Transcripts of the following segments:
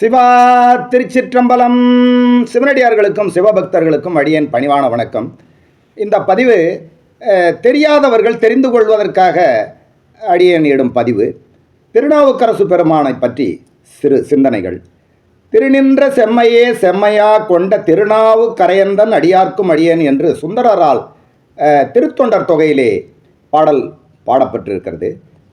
சிவா திருச்சிற்றம்பலம். சிவனடியார்களுக்கும் சிவபக்தர்களுக்கும் அடியேன் பணிவான வணக்கம். இந்த பதிவு தெரியாதவர்கள் தெரிந்து கொள்வதற்காக அடியேன் இடும் பதிவு. திருநாவுக்கரசு பெருமானை பற்றி சிறு சிந்தனைகள். திருநின்ற செம்மையே செம்மையா கொண்ட திருநாவு கரையந்தன் அடியார்க்கும் அடியேன் என்று சுந்தரரால் திருத்தொண்டர் தொகையிலே பாடல் பாடப்பட்டிருக்கிறது.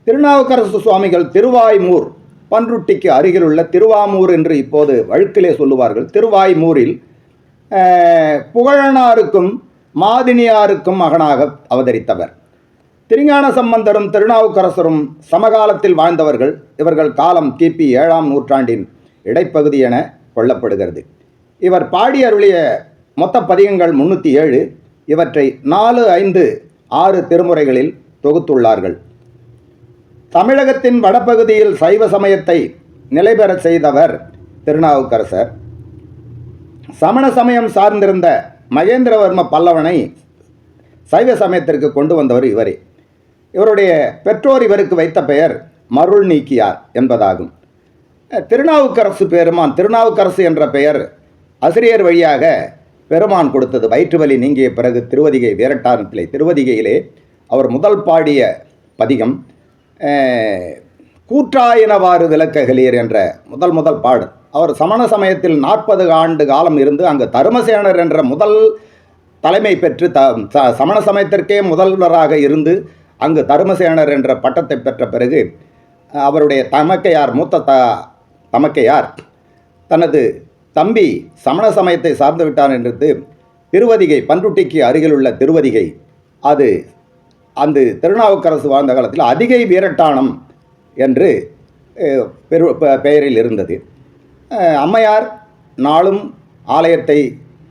திருநாவுக்கரசு சுவாமிகள் திருவாய்மூர் பன்ருட்டிக்கு அருகிலுள்ள திருவாமூர் என்று இப்போது வழக்கிலே சொல்லுவார்கள். திருவாய்மூரில் புகழனாருக்கும் மாதினியாருக்கும் மகனாக அவதரித்தவர். திருஞான சம்பந்தரும் திருநாவுக்கரசரும் சமகாலத்தில் வாழ்ந்தவர்கள். இவர்கள் காலம் கிபி ஏழாம் நூற்றாண்டின் இடைப்பகுதி என கொள்ளப்படுகிறது. இவர் பாடி அருளிய மொத்த பதிகங்கள் முன்னூற்றி ஏழு. இவற்றை நாலு ஐந்து ஆறு திருமுறைகளில் தொகுத்துள்ளார்கள். தமிழகத்தின் வடபகுதியில் சைவ சமயத்தை நிலைபெறச் செய்தவர் திருநாவுக்கரசர். சமண சமயம் சார்ந்திருந்த மகேந்திரவர்ம பல்லவனை சைவ சமயத்திற்கு கொண்டு வந்தவர் இவரே. இவருடைய பெற்றோர் இவருக்கு வைத்த பெயர் மருள் நீக்கியார் என்பதாகும். திருநாவுக்கரசு பெருமான் திருநாவுக்கரசு என்ற பெயர் ஆசிரியர் வழியாக பெருமான் கொடுத்தது. வயிற்று வலி நீங்கிய பிறகு திருவதிகை வீரட்டாரத்திலே திருவதிகையிலே அவர் முதல் பாடிய பதிகம். கூற்றாயினவாறு விளக்ககலீர் என்ற முதல் முதல் பாடு. அவர் சமண சமயத்தில் நாற்பது ஆண்டு காலம் இருந்து அங்கு தருமசேனர் என்ற முதல் தலைமை பெற்று த ச- சமண சமயத்திற்கே முதல்வராக இருந்து அங்கு தருமசேனர் என்ற பட்டத்தை பெற்ற பிறகு அவருடைய தமக்கையார் மூத்த த தமக்கையார் தனது தம்பி சமண சமயத்தை சார்ந்து விட்டார் என்று திருவதிகை பன்ருட்டிக்கு அருகிலுள்ள திருவதிகை அது அந்த திருநாவுக்கரசு வாழ்ந்த காலத்தில் அதிகை வீரட்டானம் என்று பெரு பெ- பெயரில் இருந்தது. அம்மையார் நாளும் ஆலயத்தை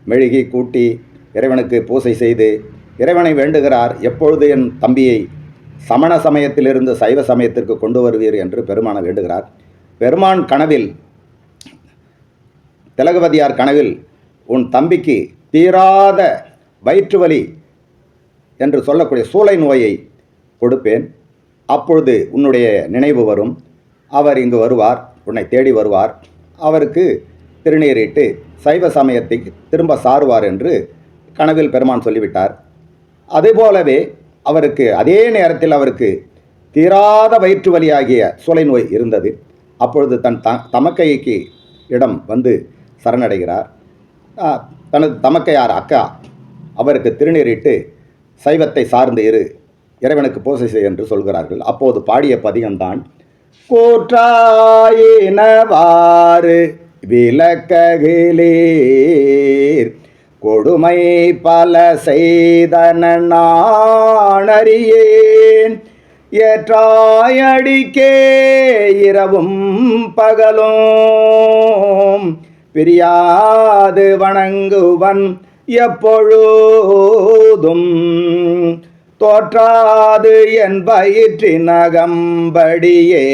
மெழுகி கூட்டி இறைவனுக்கு பூசை செய்து இறைவனை வேண்டுகிறார் எப்பொழுது என் தம்பியை சமண சமயத்திலிருந்து சைவ சமயத்திற்கு கொண்டு வருவீர் என்று பெருமானை வேண்டுகிறார். பெருமான் கனவில் திலகவதியார் கனவில் உன் தம்பிக்கு தீராத வயிற்று வலி என்று சொல்லக்கூடிய சூளை நோயை கொடுப்பேன். அப்பொழுது உன்னுடைய நினைவு வரும். அவர் இங்கு வருவார் உன்னை தேடி வருவார். அவருக்கு திருநீரிட்டு சைவ சமயத்தை திரும்ப சாருவார் என்று கனவில் பெருமான் சொல்லிவிட்டார். அதுபோலவே அவருக்கு அதே நேரத்தில் அவருக்கு தீராத வயிற்று வலியாகிய சூளை நோய் இருந்தது. அப்பொழுது தன் த தமக்கைக்கு இடம் வந்து சரணடைகிறார். தனது தமக்கையார் அக்கா அவருக்கு திருநீரிட்டு சைவத்தை சார்ந்து இரு இறைவனுக்கு பூசை செய் என்று சொல்கிறார்கள். அப்போது பாடிய பதிகம்தான் கூற்றாயினவாறு விளக்ககிலீர் கொடுமை பல செய்தன நாணறியேன் ஏற்றாயடிக்கே இரவும் பகலும் பிரியாது வணங்குவன் எப்பொழுதும் தோற்றாது என் பயிற்றின் அகம்படியே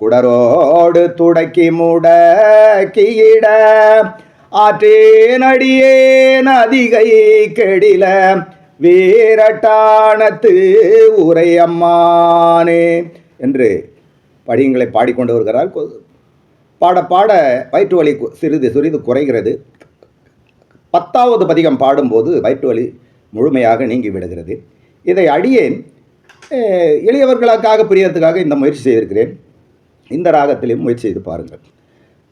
குடரோடு துடக்கி முடக்கியிட ஆற்றேனடியேன் அதிகை கெடில. வீரட்டானத்து உரையம்மானே என்று படியங்களை பாடிக்கொண்டு வருகிறார். பாட பாட வயிற்று வலி சிறிது சிறிது குறைகிறது. பத்தாவது பதிகம் பாடும்போது வயிற்று வலி முழுமையாக நீங்கி விடுகிறது. இதை அடியேன் எளியவர்களுக்காக புரியறதுக்காக இந்த முயற்சி செய்திருக்கிறேன். இந்த ராகத்திலையும் முயற்சி செய்து பாருங்கள்.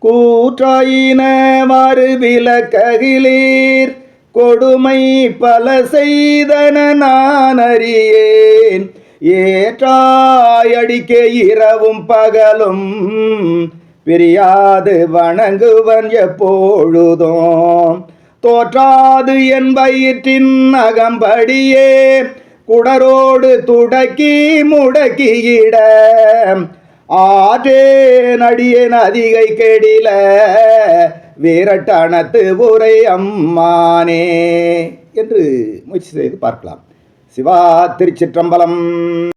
கூற்றாயின மறு விளக்ககிலீர் கொடுமை பல செய்தன நான் அறியேன். ஏற்றாயடிக்க இரவும் பகலும் பிரியாது வணங்குவன் எப்பொழுதும். தோற்றாது என் வயிற்றின் அகம்படியே. குடரோடு துடக்கி முடக்கியிட ஆற்றே அடியேன் அதிகை கெடில. வீரட்டணத்து உரை அம்மானே. என்று முயற்சி செய்து பார்க்கலாம். சிவா திருச்சிற்றம்பலம்.